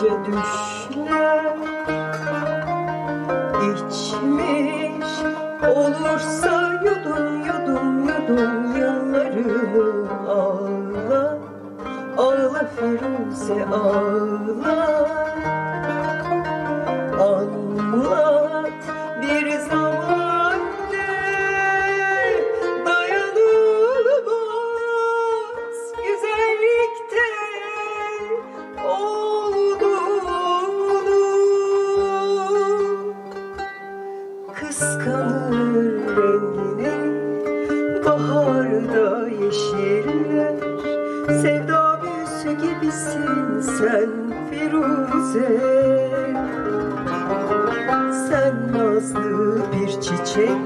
işler içmiş olursa yudum yudum yudum yıllarını ağla ağla Firuze ağla. Anlat baharda yeşiller sevda büyüsü gibisin sen Firuze. Sen nazlı bir çiçek,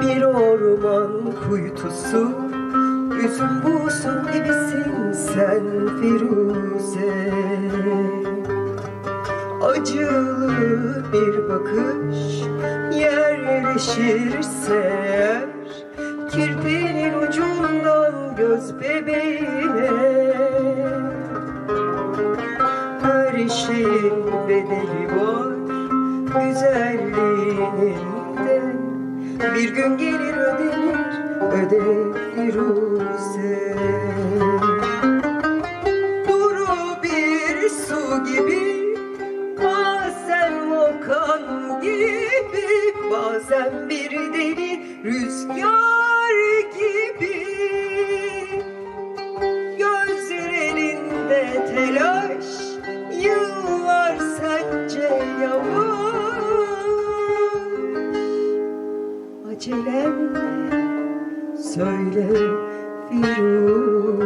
bir orman kuytusu Üzüm buğusu gibisin sen Firuze. Acılı bir bakış yerleşirse eğer Kirpinin bebeğine. Her şeyin bedeli var güzelliğinin de Bir gün gelir ödenir öde Firuze Duru bir su gibi bazen volkan gibi Bazen bir deli rüzgar çilemle söyle Firuze.